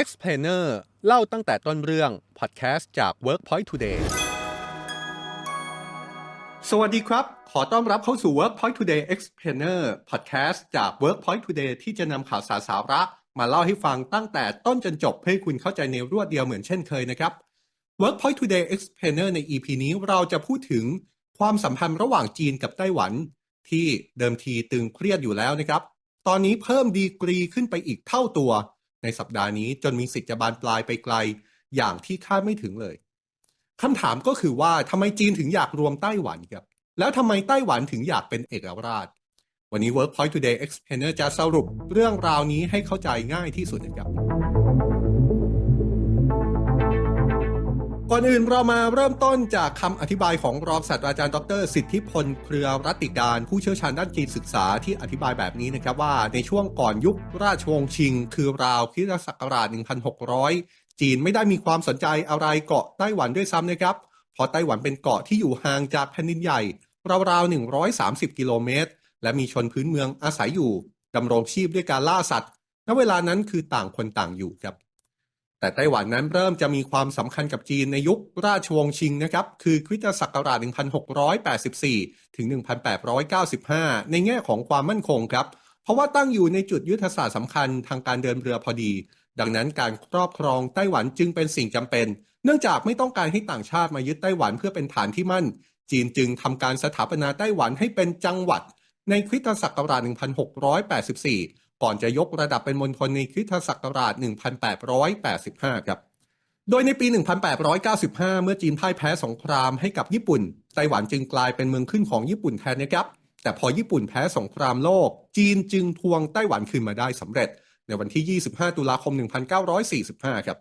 Explainer เล่าตั้งแต่ต้นเรื่องพอดแคสต์จาก Workpoint Today สวัสดีครับ ขอต้อนรับเข้าสู่ Workpoint Today Explainer Podcast จาก Workpoint Today ที่จะนำข่าวสารสาระ มาเล่าให้ฟังตั้งแต่ต้นจนจบเพื่อให้คุณเข้าใจในรวดเดียวเหมือนเช่นเคยนะครับ Workpoint Today Explainer ใน EP นี้เราจะพูดถึงความสัมพันธ์ระหว่างจีนกับไต้หวัน ที่เดิมทีตึงเครียดอยู่แล้วนะครับ ตอนนี้เพิ่มดีกรีขึ้นไปอีกเท่าตัว ในสัปดาห์นี้จนมีสิทธิ์จะบานปลายไปไกล อย่างที่คาดไม่ถึงเลยคำถามก็คือว่าทำไมจีนถึงอยากรวมไต้หวันครับ แล้วทำไมไต้หวันถึงอยากเป็นเอกราช วันนี้ Workpoint Today Explainer จะสรุปเรื่องราวนี้ให้เข้าใจง่ายที่สุดนะครับ ก่อนอื่นเรามาเริ่มต้นจากคำอธิบายของรองศาสตราจารย์ดร สิทธิพลเครือรัตติการ ผู้เชี่ยวชาญด้านจีนศึกษาที่อธิบายแบบนี้นะครับว่าในช่วงก่อนยุคราชวงศ์ชิง คือราวคริสตศักราช 1600 จีนไม่ได้มีความสนใจอะไรเกาะไต้หวันด้วยซ้ำนะครับเพราะไต้หวันเป็นเกาะที่อยู่ห่างจากแผ่นดินใหญ่ ราวๆ 130 กิโลเมตร และมีชนพื้นเมืองอาศัยอยู่ดำรงชีพด้วยการล่าสัตว์ณเวลานั้นคือต่างคนต่างอยู่ครับ แต่ไต้หวันนั้นเริ่มจะมีความสำคัญกับจีนในยุคราชวงศ์ชิงนะครับ คือคริสตศักราช 1684 ถึง 1895 ในแง่ของความมั่นคงครับ เพราะว่าตั้งอยู่ในจุดยุทธศาสตร์สำคัญทางการเดินเรือพอดี ดังนั้นการครอบครองไต้หวันจึงเป็นสิ่งจำเป็น เนื่องจากไม่ต้องการให้ต่างชาติมายึดไต้หวันเพื่อเป็นฐานที่มั่น จีนจึงทำการสถาปนาไต้หวันให้เป็นจังหวัด ในคริสตศักราช 1684 ก่อนจะยกระดับเป็นมณฑลในคริสตศักราช 1885 ครับ โดยในปี 1895 เมื่อจีนพ่ายแพ้สงครามให้กับญี่ปุ่น ไต้หวันจึงกลายเป็นเมืองขึ้นของญี่ปุ่นแทนนะครับ แต่พอญี่ปุ่นแพ้สงครามโลก จีนจึงทวงไต้หวันคืนมาได้สำเร็จ ในวันที่ 25 ตุลาคม 1945 ครับ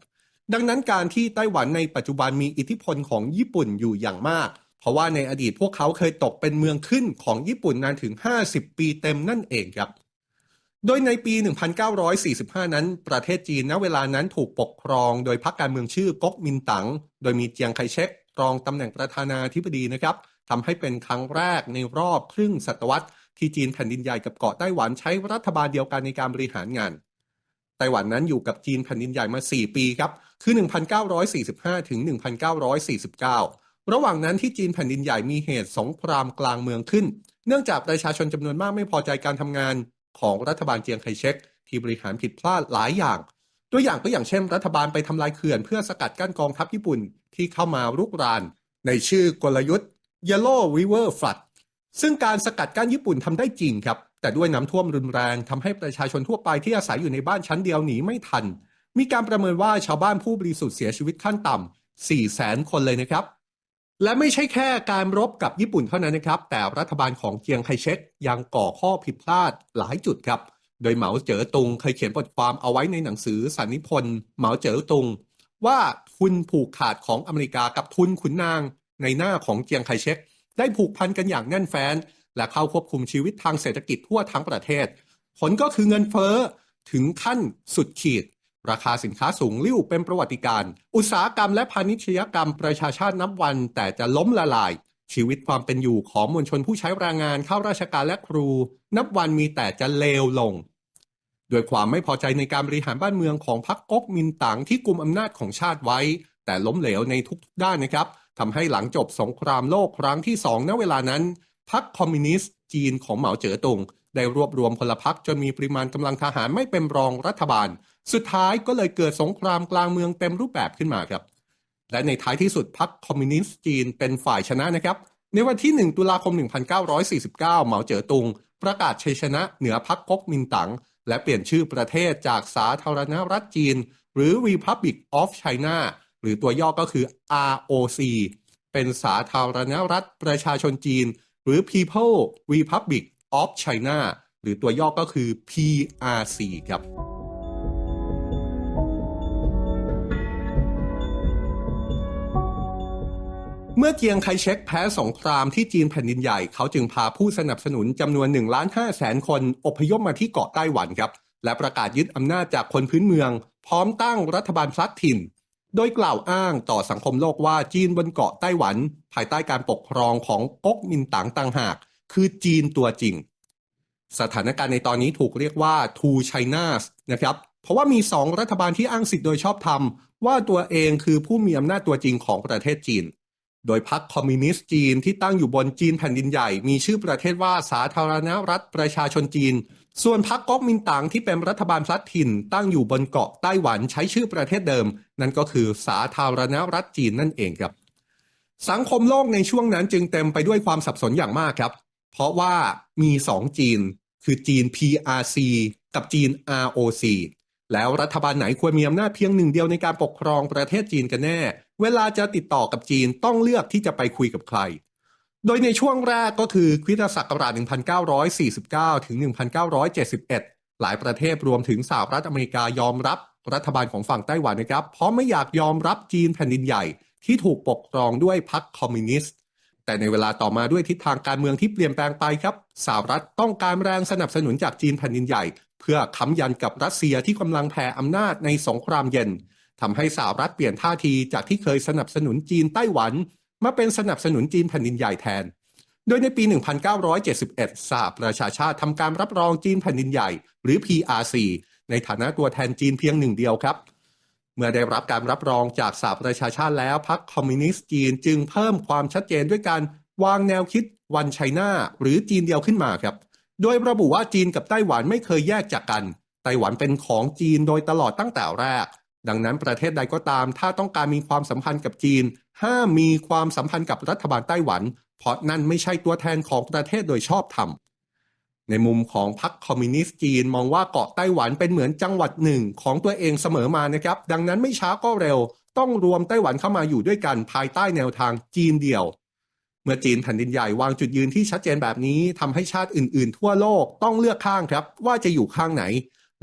ดังนั้นการที่ไต้หวันในปัจจุบันมีอิทธิพลของญี่ปุ่นอยู่อย่างมาก เพราะว่าในอดีตพวกเขาเคยตกเป็นเมืองขึ้นของญี่ปุ่นนานถึง 50 ปีเต็มนั่นเองครับ โดยในปี 1945 นั้น ประเทศจีนณเวลานั้นถูกปกครองโดยพรรคการเมืองชื่อก๊กมินตั๋ง โดยมีเจียงไคเชกรองตำแหน่งประธานาธิบดีนะครับทำให้เป็นครั้งแรกในรอบครึ่งศตวรรษ ที่จีนแผ่นดินใหญ่กับเกาะไต้หวันใช้รัฐบาลเดียวกันในการบริหารงาน ไต้หวันนั้นอยู่กับจีนแผ่นดินใหญ่มา 4 ปีครับ คือ 1945 ถึง 1949 ระหว่างนั้นที่จีนแผ่นดินใหญ่มีเหตุสงครามกลางเมืองขึ้น เนื่องจากประชาชนจำนวนมากไม่พอใจการทำงาน ของรัฐบาลเจียงไคเชกที่บริหารผิดพลาดหลายอย่าง ตัวอย่างก็อย่างเช่น รัฐบาลไปทำลายเขื่อนเพื่อสกัดกั้นกองทัพญี่ปุ่นที่เข้ามารุกราน ในชื่อกลยุทธ์ Yellow River Flood ซึ่งการสกัดกั้นญี่ปุ่นทำได้จริงครับ แต่ด้วยน้ำท่วมรุนแรงทำให้ประชาชนทั่วไปที่อาศัยอยู่ในบ้านชั้นเดียวหนีไม่ทัน มีการประเมินว่าชาวบ้านผู้บริสุทธิ์เสียชีวิตขั้นต่ำ4แสนคนเลยนะครับ และไม่ใช่แค่การรบกับญี่ปุ่นเท่านั้นนะครับ แต่รัฐบาลของเจียงไคเชกยังก่อข้อผิดพลาดหลายจุดครับ โดยเหมาเจ๋อตุงเคยเขียนบทความเอาไว้ในหนังสือสันนิพนธ์เหมาเจ๋อตุง ว่าทุนผูกขาดของอเมริกากับทุนขุนนางในหน้าของเจียงไคเชกได้ผูกพันกันอย่างแน่นแฟ้น และเข้าควบคุมชีวิตทางเศรษฐกิจทั่วทั้งประเทศ ผลก็คือเงินเฟ้อถึงขั้นสุดขีด ราคาสินค้าสูงลิ่วเป็นประวัติการ อุตสาหกรรมและพาณิชยกรรมประชาชาตินับวัน แต่จะล้มละลาย ชีวิตความเป็นอยู่ของมวลชนผู้ใช้แรงงานเข้าราชการและครู นับวันมีแต่จะเลวลงด้วยความไม่พอใจในการบริหารบ้านเมืองของพรรคก๊กมินตั๋งที่กุมอำนาจของชาติไว้ แต่ล้มเหลวในทุกด้านนะครับทำให้หลังจบสงครามโลกครั้งที่สองณเวลานั้นพรรคคอมมิวนิสต์จีนของเหมาเจ๋อตง ได้รวบรวมพลพรรคจนมีปริมาณกำลังทหารไม่เป็นรองรัฐบาล สุดท้ายก็เลยเกิดสงครามกลางเมืองเต็มรูปแบบขึ้นมาครับ และในท้ายที่สุดพรรคคอมมิวนิสต์จีนเป็นฝ่ายชนะนะครับ ในวันที่ 1 ตุลาคม 1949 เหมาเจ๋อตุง ประกาศชัยชนะเหนือพรรคก๊กมินตั๋งและเปลี่ยนชื่อประเทศจากสาธารณรัฐจีน หรือ Republic of China หรือตัวย่อก็คือ ROC เป็นสาธารณรัฐประชาชนจีน หรือ People Republic of China หรือตัวย่อก็คือ PRC ครับเมื่อเจียงไคเชกแพ้สงครามที่จีนแผ่นดินใหญ่ เขาจึงพาผู้สนับสนุนจำนวน1ล้าน5แสนคนอพยพมาที่เกาะไต้หวันครับ และประกาศยึดอำนาจจากคนพื้นเมือง พร้อมตั้งรัฐบาลพลัดถิ่น โดยกล่าวอ้างต่อสังคมโลกว่าจีนบนเกาะไต้หวัน ภายใต้การปกครองของก๊กมินตั๋งต่างหาก คือจีนตัวจริง สถานการณ์ในตอนนี้ถูกเรียกว่า two Chinas นะครับ เพราะว่ามีสองรัฐบาลที่อ้างสิทธิ์โดยชอบธรรม ว่าตัวเองคือผู้มีอำนาจตัวจริงของประเทศจีน โดยพรรคคอมมิวนิสต์จีนที่ตั้งอยู่บนจีนแผ่นดินใหญ่ มีชื่อประเทศว่าสาธารณรัฐประชาชนจีน ส่วนพรรคก๊กมินตั๋งที่เป็นรัฐบาลพลัดถิ่น ตั้งอยู่บนเกาะไต้หวันใช้ชื่อประเทศเดิม นั่นก็คือสาธารณรัฐจีนนั่นเองครับสังคมโลกในช่วงนั้นจึงเต็มไปด้วยความสับสนอย่างมากครับ เพราะว่ามีสองจีน คือจีน PRC กับจีน ROC แล้วรัฐบาลไหนควรมีอำนาจเพียงหนึ่งเดียวในการปกครองประเทศจีนกันแน่ เวลาจะติดต่อกับจีนต้องเลือกที่จะไปคุยกับใคร โดยในช่วงแรกก็คือคริสตศักราช 1949 ถึง 1971 หลายประเทศรวมถึงสหรัฐอเมริกายอมรับรัฐบาลของฝั่งไต้หวันนะครับ เพราะไม่อยากยอมรับจีนแผ่นดินใหญ่ที่ถูกปกครองด้วยพรรคคอมมิวนิสต์ แต่ในเวลาต่อมาด้วยทิศทางการเมืองที่เปลี่ยนแปลงไปครับสหรัฐต้องการแรงสนับสนุนจากจีนแผ่นดินใหญ่ เพื่อค้ำยันกับรัสเซียที่กำลังแผ่อำนาจในสงครามเย็นทำให้สหรัฐเปลี่ยนท่าทีจากที่เคยสนับสนุนจีนไต้หวัน มาเป็นสนับสนุนจีนแผ่นดินใหญ่แทน โดยในปี 1971สหประชาชาติทำการรับรองจีนแผ่นดินใหญ่ หรือ PRC ในฐานะตัวแทนจีนเพียงหนึ่งเดียวครับ เมื่อได้รับการรับรองจากสหประชาชาติแล้วพรรคคอมมิวนิสต์จีนจึงเพิ่มความชัดเจนด้วยการวางแนวคิดวันไชน่าหรือจีนเดียวขึ้นมาครับ โดยระบุว่าจีนกับไต้หวันไม่เคยแยกจากกัน ไต้หวันเป็นของจีนโดยตลอดตั้งแต่แรก ดังนั้นประเทศใดก็ตาม ถ้าต้องการมีความสัมพันธ์กับจีน ห้ามมีความสัมพันธ์กับรัฐบาลไต้หวัน เพราะนั่นไม่ใช่ตัวแทนของประเทศโดยชอบธรรม ในมุมของพรรคคอมมิวนิสต์จีนมองว่าเกาะไต้หวันเป็นเหมือนจังหวัดหนึ่งของตัวเองเสมอมานะครับ ดังนั้นไม่ช้าก็เร็ว ต้องรวมไต้หวันเข้ามาอยู่ด้วยกันภายใต้แนวทางจีนเดียว เมื่อจีนแผ่นดินใหญ่วางจุดยืนที่ชัดเจนแบบนี้ทำให้ชาติอื่นๆ ทั่วโลกต้องเลือกข้างครับ ว่าจะอยู่ข้างไหน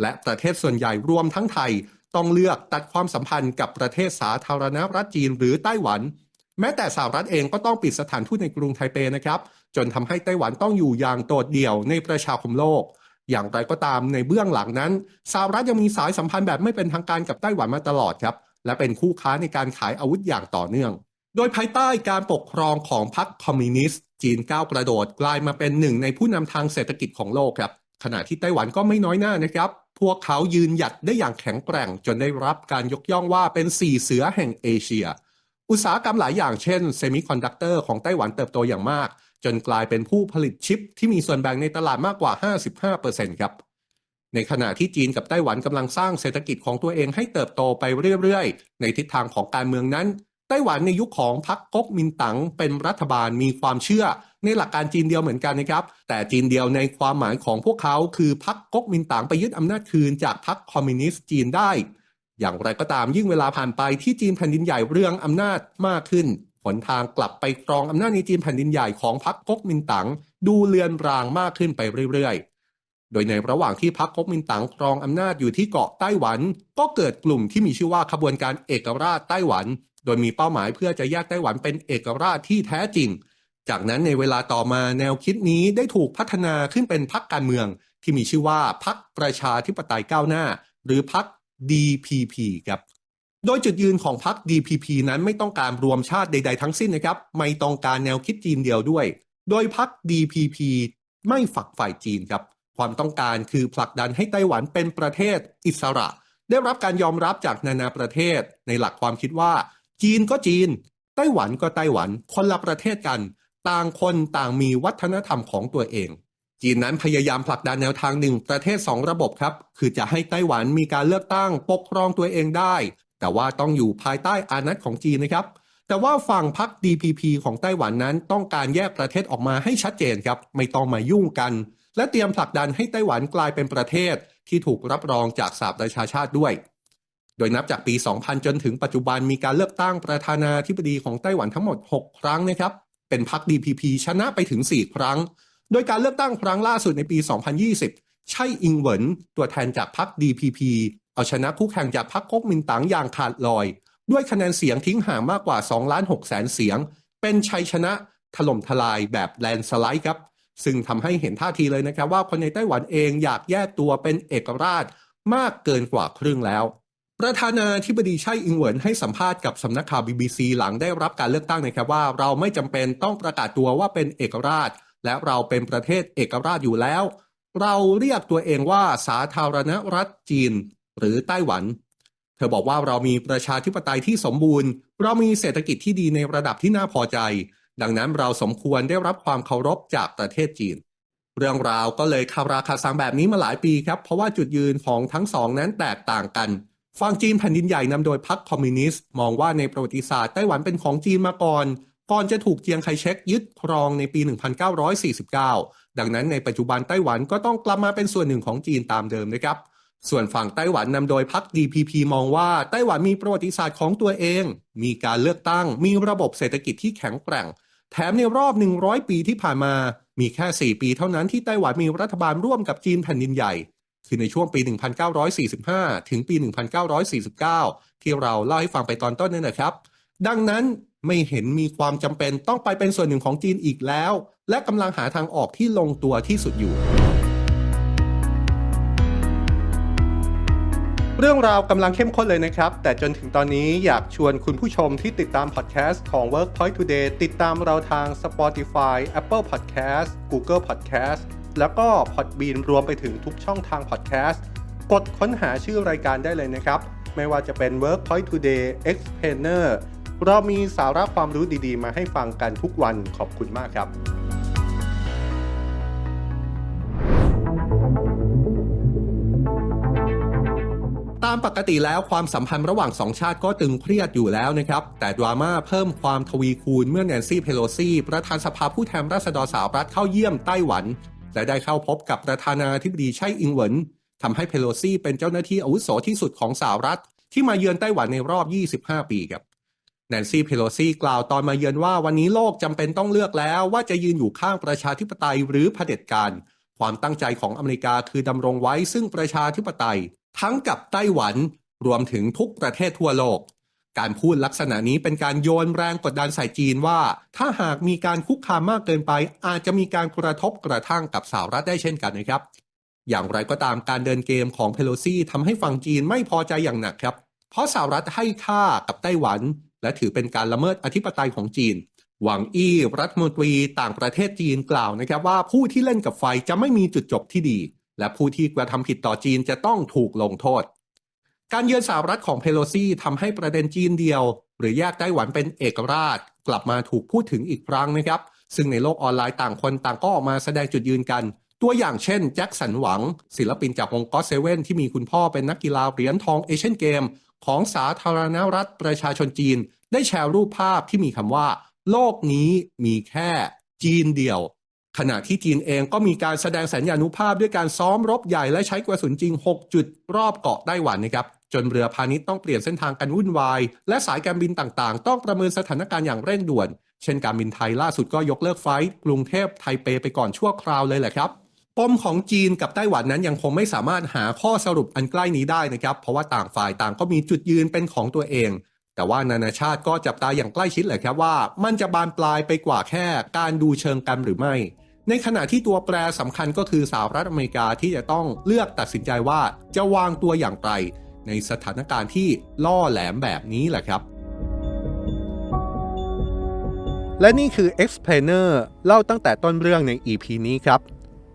และประเทศส่วนใหญ่รวมทั้งไทย ต้องเลือกตัดความสัมพันธ์กับประเทศสาธารณรัฐจีนหรือไต้หวัน แม้แต่สหรัฐเองก็ต้องปิดสถานทูตในกรุงไทเปนะครับ จนทำให้ไต้หวันต้องอยู่อย่างโดดเดี่ยวในประชาคมโลก อย่างไรก็ตามในเบื้องหลังนั้นสหรัฐยังมีสายสัมพันธ์แบบไม่เป็นทางการกับไต้หวันมาตลอดครับ และเป็นคู่ค้าในการขายอาวุธอย่างต่อเนื่อง โดยภายใต้การปกครองของพรรคคอมมิวนิสต์ จีนก้าวกระโดดกลายมาเป็นหนึ่งในผู้นำทางเศรษฐกิจของโลกครับขณะที่ไต้หวันก็ไม่น้อยหน้านะครับ พวกเขายืนหยัดได้อย่างแข็งแกร่งจนได้รับการยกย่องว่าเป็นสี่เสือแห่งเอเชีย อุตสาหกรรมหลายอย่างเช่นเซมิคอนดักเตอร์ของไต้หวันเติบโตอย่างมาก จนกลายเป็นผู้ผลิตชิปที่มีส่วนแบ่งในตลาดมากกว่า 55%ครับ ในขณะที่จีนกับไต้หวันกำลังสร้างเศรษฐกิจของตัวเองให้เติบโตไปเรื่อยๆ ในทิศทางของการเมืองนั้น ไต้หวันในยุคของพรรคก๊กมินตั๋งเป็นรัฐบาลมีความเชื่อ ในหลักการจีนเดียวเหมือนกันนะครับ แต่จีนเดียวในความหมายของพวกเขา คือพรรคก๊กมินตั๋งไปยึดอำนาจคืนจากพรรคคอมมิวนิสต์จีนได้ อย่างไรก็ตามยิ่งเวลาผ่านไปที่จีนแผ่นดินใหญ่เรื่องอำนาจมากขึ้นหนทางกลับไปครองอำนาจในจีนแผ่นดินใหญ่ของพรรคก๊กมินตั๋งดูเลือนรางมากขึ้นไปเรื่อยๆ โดยในระหว่างที่พรรคก๊กมินตั๋งครองอำนาจอยู่ที่เกาะไต้หวัน ก็เกิดกลุ่มที่มีชื่อว่าขบวนการเอกราชไต้หวัน โดยมีเป้าหมายเพื่อจะแยกไต้หวันเป็นเอกราชที่แท้จริง จากนั้นในเวลาต่อมาแนวคิดนี้ได้ถูกพัฒนาขึ้นเป็นพรรคการเมือง ที่มีชื่อว่าพรรคประชาธิปไตยก้าวหน้า หรือพรรค DPP ครับโดยจุดยืนของพรรค DPP นั้นไม่ต้องการรวมชาติใด ๆ ทั้งสิ้นนะครับ ไม่ต้องการแนวคิดจีนเดียวด้วย โดยพรรค DPP ไม่ฝักฝ่ายจีนครับ ความต้องการคือผลักดันให้ไต้หวันเป็นประเทศอิสระ ได้รับการยอมรับจากนานาประเทศ ในหลักความคิดว่า จีนก็จีน ไต้หวันก็ไต้หวัน คนละประเทศกัน ต่างคนต่างมีวัฒนธรรมของตัวเอง จีนนั้นพยายามผลักดันแนวทางหนึ่งประเทศสองระบบครับ คือจะให้ไต้หวันมีการเลือกตั้งปกครองตัวเองได้ แต่ว่าต้องอยู่ภายใต้อานัตของจีนนะครับ แต่ว่าฝั่งพรรค DPP ของไต้หวันนั้นต้องการแยกประเทศออกมาให้ชัดเจนครับ ไม่ต้องมายุ่งกัน และเตรียมผลักดันให้ไต้หวันกลายเป็นประเทศ ที่ถูกรับรองจากสหประชาชาติด้วย โดยนับจากปี 2000 จนถึงปัจจุบันมีการเลือกตั้งประธานาธิบดีของไต้หวันทั้งหมด 6 ครั้งนะครับ เป็นพรรค DPP ชนะไปถึง 4 ครั้ง โดยการเลือกตั้งครั้งล่าสุดในปี 2020 ใช่อิงเหวินตัวแทนจากพรรค DPP เอาชนะคู่แข่งจากพรรคก๊กมินตั๋งอย่างขาดลอย ด้วยคะแนนเสียงทิ้งห่างมากกว่า2ล้าน6แสนเสียง เป็นชัยชนะถล่มทลายแบบแลนสไลด์ครับ ซึ่งทำให้เห็นท่าทีเลยนะครับว่าคนในไต้หวันเองอยากแยกตัวเป็นเอกราชมากเกินกว่าครึ่งแล้ว ประธานาธิบดีไช่อิงเหวินให้สัมภาษณ์กับสำนักข่าว BBC หลังได้รับการเลือกตั้งนะครับว่าเราไม่จำเป็นต้องประกาศตัวว่าเป็นเอกราช และเราเป็นประเทศเอกราชอยู่แล้ว เราเรียกตัวเองว่าสาธารณรัฐจีน หรือไต้หวัน เธอบอกว่าเรามีประชาธิปไตยที่สมบูรณ์ เรามีเศรษฐกิจที่ดีในระดับที่น่าพอใจ ดังนั้นเราสมควรได้รับความเคารพจากประเทศจีน เรื่องราวก็เลยคาราคาซังแบบนี้มาหลายปีครับ เพราะว่าจุดยืนของทั้งสองนั้นแตกต่างกันฝั่งจีนแผ่นดินใหญ่นำโดยพรรคคอมมิวนิสต์มองว่าในประวัติศาสตร์ไต้หวันเป็นของจีนมาก่อน ก่อนจะถูกเจียงไคเชกยึดครองในปี 1949 ดังนั้นในปัจจุบันไต้หวันก็ต้องกลับมาเป็นส่วนหนึ่งของจีนตามเดิมนะครับ ส่วนฝั่งไต้หวันนำโดยพรรค DPP มองว่าไต้หวันมีประวัติศาสตร์ของตัวเอง มีการเลือกตั้ง มีระบบเศรษฐกิจที่แข็งแกร่ง แถมในรอบ 100 ปีที่ผ่านมา มีแค่ 4 ปีเท่านั้นที่ไต้หวันมีรัฐบาลร่วมกับจีนแผ่นดินใหญ่ คือในช่วงปี 1945 ถึงปี 1949 ที่เราเล่าให้ฟังไปตอนต้นนั่นนะครับ ดังนั้นไม่เห็นมีความจำเป็นต้องไปเป็นส่วนหนึ่งของจีนอีกแล้ว และกำลังหาทางออกที่ลงตัวที่สุดอยู่ เรื่องราวกำลังเข้มข้นเลยนะครับ แต่จนถึงตอนนี้อยากชวนคุณผู้ชมที่ติดตามพอดแคสต์ของ Workpoint Today ติดตามเราทาง Spotify Apple Podcast Google Podcast แล้วก็ Podbean รวมไปถึงทุกช่องทาง Podcast กดค้นหาชื่อรายการได้เลยนะครับ ไม่ว่าจะเป็น Workpoint Today Explainer เรามีสาระความรู้ดีๆ มาให้ฟังกันทุกวันขอบคุณมากครับตามปกติแล้วความสัมพันธ์ระหว่างสองชาติก็ตึงเครียดอยู่แล้วนะครับ แต่ดราม่าเพิ่มความทวีคูณเมื่อแนนซี่เพโลซีประธานสภาผู้แทนราษฎรสหรัฐเข้าเยี่ยมไต้หวัน และได้เข้าพบกับประธานาธิบดีไช่อิงเหวินทำให้เพโลซีเป็นเจ้าหน้าที่อาวุโสที่สุดของสหรัฐ ที่มาเยือนไต้หวันในรอบ 25 ปีครับ แนนซี่เพโลซีกล่าวตอนมาเยือนว่าวันนี้โลกจำเป็นต้องเลือกแล้วว่าจะยืนอยู่ข้างประชาธิปไตยหรือเผด็จการ ความตั้งใจของอเมริกาคือดำรงไว้ซึ่งประชาธิปไตย ทั้งกับไต้หวันรวมถึงทุกประเทศทั่วโลก การพูดลักษณะนี้เป็นการโยนแรงกดดันใส่จีนว่า ถ้าหากมีการคุกคามมากเกินไป อาจจะมีการกระทบกระทั่งกับสหรัฐได้เช่นกันนะครับ อย่างไรก็ตามการเดินเกมของเพโลซีทำให้ฝั่งจีนไม่พอใจอย่างหนักครับ เพราะสหรัฐให้ค่ากับไต้หวัน และถือเป็นการละเมิดอธิปไตยของจีน หวังอี้รัฐมนตรีต่างประเทศจีนกล่าวนะครับว่าผู้ที่เล่นกับไฟจะไม่มีจุดจบที่ดี และผู้ที่กระทำผิดต่อจีนจะต้องถูกลงโทษ การเยือนสหรัฐของเพโลซีทำให้ประเด็นจีนเดียว หรือแยกไต้หวันเป็นเอกราช กลับมาถูกพูดถึงอีกครั้งนะครับ ซึ่งในโลกออนไลน์ต่างคนต่างก็ออกมาแสดงจุดยืนกันตัวอย่างเช่นแจ็คสันหวัง ศิลปินจากวงก็เซเว่นที่มีคุณพ่อเป็นนักกีฬาเหรียญทองเอเชียนเกม ของสาธารณรัฐประชาชนจีน ได้แชร์รูปภาพที่มีคำว่า โลกนี้มีแค่จีนเดียว ขณะที่จีนเองก็มีการแสดงสัญญานุภาพด้วยการซ้อมรบใหญ่และใช้กระสุนจริง 6 จุดรอบเกาะไต้หวันนะครับจนเรือพาณิชย์ต้องเปลี่ยนเส้นทางกันวุ่นวาย และสายการบินต่างๆ ต้องประเมินสถานการณ์อย่างเร่งด่วน เช่นการบินไทยล่าสุดก็ยกเลิกไฟล์กรุงเทพไทเปไปก่อนชั่วคราวเลยแหละครับ ปมของจีนกับไต้หวันนั้นยังคงไม่สามารถหาข้อสรุปอันใกล้นี้ได้นะครับ เพราะว่าต่างฝ่ายต่างก็มีจุดยืนเป็นของตัวเอง แต่ว่านานาชาติก็จับตาอย่างใกล้ชิดเลยครับว่า มันจะบานปลายไปกว่าแค่การดูเชิงกันหรือไม่ ในขณะที่ตัวแปรสำคัญก็คือสหรัฐอเมริกาที่จะต้องเลือกตัดสินใจว่าจะวางตัวอย่างไร ในสถานการณ์ที่ล่อแหลมแบบนี้แหละครับและนี่คือ Explainer เล่าตั้งแต่ต้นเรื่องใน EP นี้ครับ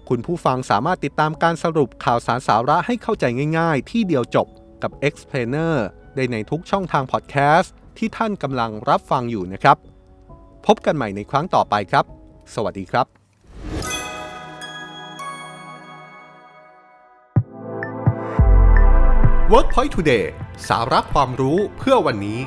คุณผู้ฟังสามารถติดตามการสรุปข่าวสารสาระให้เข้าใจง่ายๆ ที่เดียวจบกับ Explainer ได้ในทุกช่องทางพอดแคสต์ที่ท่านกำลังรับฟังอยู่นะครับ พบกันใหม่ในครั้งต่อไปครับ สวัสดีครับ Workpoint Today สาระความรู้เพื่อวันนี้